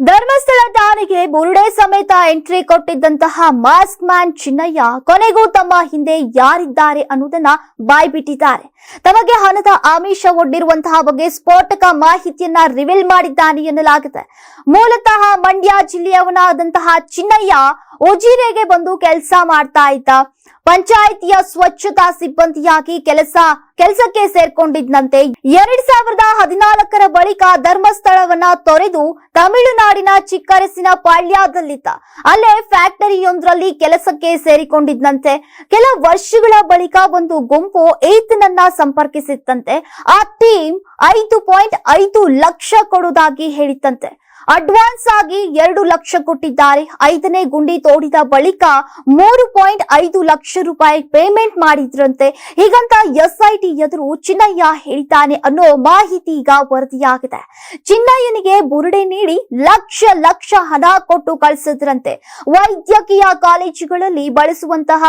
ಧರ್ಮಸ್ಥಳ ಠಾಣೆಗೆ ಬುರುಡೆ ಸಮೇತ ಎಂಟ್ರಿ ಕೊಟ್ಟಿದ್ದಂತಹ ಮಾಸ್ಕ್ ಮ್ಯಾನ್ ಚಿನ್ನಯ್ಯ ಕೊನೆಗೂ ತಮ್ಮ ಹಿಂದೆ ಯಾರಿದ್ದಾರೆ ಅನ್ನೋದನ್ನ ಬಾಯ್ಬಿಟ್ಟಿದ್ದಾರೆ. ತಮಗೆ ಹಣದ ಆಮಿಷ ಒಡ್ಡಿರುವಂತಹ ಬಗ್ಗೆ ಸ್ಫೋಟಕ ಮಾಹಿತಿಯನ್ನ ರಿವೀಲ್ ಮಾಡಿದ್ದಾನೆ ಎನ್ನಲಾಗಿದೆ. ಮೂಲತಃ ಮಂಡ್ಯ ಜಿಲ್ಲೆಯವನಾದಂತಹ ಚಿನ್ನಯ್ಯ ಉಜಿರೆಗೆ ಬಂದು ಕೆಲಸ ಮಾಡ್ತಾ ಇದ್ದ. ಪಂಚಾಯಿತಿಯ ಸ್ವಚ್ಛತಾ ಸಿಬ್ಬಂದಿಯಾಗಿ ಕೆಲಸ, ಕೆಲಸಕ್ಕೆ ಸೇರ್ಕೊಂಡಿದ್ದಂತೆ ಎರಡ್ ಸಾವಿರದ ಹದಿನಾಲ್ಕರ ಬಳಿಕ ಧರ್ಮಸ್ಥಳವನ್ನ ತೊರೆದು ತಮಿಳುನಾಡಿನ ಚಿಕ್ಕರಸಿನ ಪಾಳ್ಯದಲ್ಲಿದ್ದ. ಅಲ್ಲೇ ಫ್ಯಾಕ್ಟರಿಯೊಂದರಲ್ಲಿ ಕೆಲಸಕ್ಕೆ ಸೇರಿಕೊಂಡಿದ್ದಂತೆ ಕೆಲ ವರ್ಷಗಳ ಬಳಿಕ ಒಂದು ಗುಂಪು ಈತನನ್ನ ಸಂಪರ್ಕಿಸಿತ್ತಂತೆ. ಆ ಟೀಮ್ ಐದು ಪಾಯಿಂಟ್ ಐದು ಲಕ್ಷ ಕೊಡುವುದಾಗಿ ಹೇಳಿತ್ತಂತೆ. ಅಡ್ವಾನ್ಸ್ ಆಗಿ ಎರಡು ಲಕ್ಷ ಕೊಟ್ಟಿದ್ದಾರೆ. ಐದನೇ ಗುಂಡಿ ತೋಡಿದ ಬಳಿಕ ಮೂರು ಪಾಯಿಂಟ್ ಐದು ಲಕ್ಷ ರೂಪಾಯಿ ಪೇಮೆಂಟ್ ಮಾಡಿದ್ರಂತೆ. ಹೀಗಂತ ಎಸ್ಐಟಿ ಎದುರು ಚಿನ್ನಯ್ಯ ಹೇಳಿದ್ದಾನೆ ಅನ್ನೋ ಮಾಹಿತಿ ಈಗ ವರದಿಯಾಗಿದೆ. ಚಿನ್ನಯ್ಯನಿಗೆ ಬುರುಡೆ ನೀಡಿ ಲಕ್ಷ ಲಕ್ಷ ಹಣ ಕೊಟ್ಟು ಕಳಿಸಿದ್ರಂತೆ. ವೈದ್ಯಕೀಯ ಕಾಲೇಜುಗಳಲ್ಲಿ ಬಳಸುವಂತಹ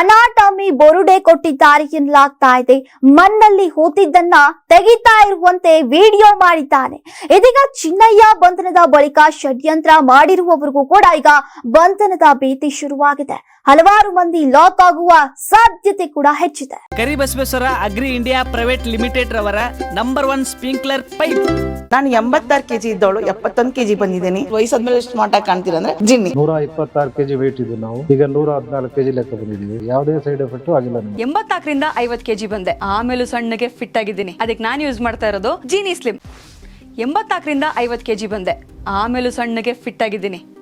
ಅನಾಟಮಿ ಬುರುಡೆ ಕೊಟ್ಟಿದ್ದಾರೆ ಎನ್ನಲಾಗ್ತಾ ಇದೆ. ಮಣ್ಣಲ್ಲಿ ಹೂತಿದ್ದನ್ನ ತೆಗಿತಾ ಇರುವಂತೆ ವಿಡಿಯೋ ಮಾಡಿದ್ದಾನೆ. ಇದೀಗ ಚಿನ್ನಯ್ಯ ಬಂಧನದ ಬಳಿಕ ಷಡ್ಯಂತ್ರ ಮಾಡಿರುವವರಿಗೂ ಕೂಡ ಈಗ ಬಂಧನದ ಭೀತಿ ಶುರುವಾಗಿದೆ. ಹಲವಾರು ಮಂದಿ ಲಾಕ್ ಆಗುವ ಸಾಧ್ಯತೆ ಕೂಡ ಹೆಚ್ಚಿದೆ. Karibasaveshwara agri India private limited ರವರ ನಂಬರ್ ಒನ್ ಸ್ಪ್ರಿಂಕ್ಲರ್ ಪೈಪ್. ನಾನು ಎಂಬತ್ತಾರು ಕೆಜಿ ಇದ್ದವಳು ಎಪ್ಪತ್ತೊಂದು ಕೆಜಿ ಬಂದಿದ್ದೀನಿ. ವಯಸ್ಸಾದ್ಮೇಲೆ ಎಷ್ಟು ಮಾಟ ಕಾಣ್ತೀರಾ ಅಂದ್ರೆ ಜಿನ್ನಿ. ನೂರ ಇಪ್ಪತ್ತಾರು ಕೆಜಿ ವೇಟ್ ಇದ್ದು ನಾವು. ಈಗ ನೂರ ಹದಿನಾಲ್ಕು ಕೆಜಿ ಲೆಕ್ಕ ಬಂದಿದ್ದೀವಿ. ಯಾವುದೇ ಸೈಡ್ ಎಫೆಕ್ಟ್ ಆಗಿಲ್ಲ ನಮಗೆ. ಎಂಬತ್ನಾಲ್ಕರಿಂದ ಐವತ್ ಕೆಜಿ ಬಂದೆ. ಆಮೇಲೂ ಸಣ್ಣಗೆ ಫಿಟ್ ಆಗಿದ್ದೀನಿ. ಅದಕ್ಕೆ ನಾನು ಯೂಸ್ ಮಾಡ್ತಾ ಇರೋದು ಜೀನಿ ಸ್ಲಿಮ್ ಎಂಬತ್ನಾಲ್ಕರಿಂದ ಐವತ್ತು ಕೆಜಿ ಬಂದೆ. ಆಮೇಲೂ ಸಣ್ಣಗೆ ಫಿಟ್ ಆಗಿದ್ದೀನಿ.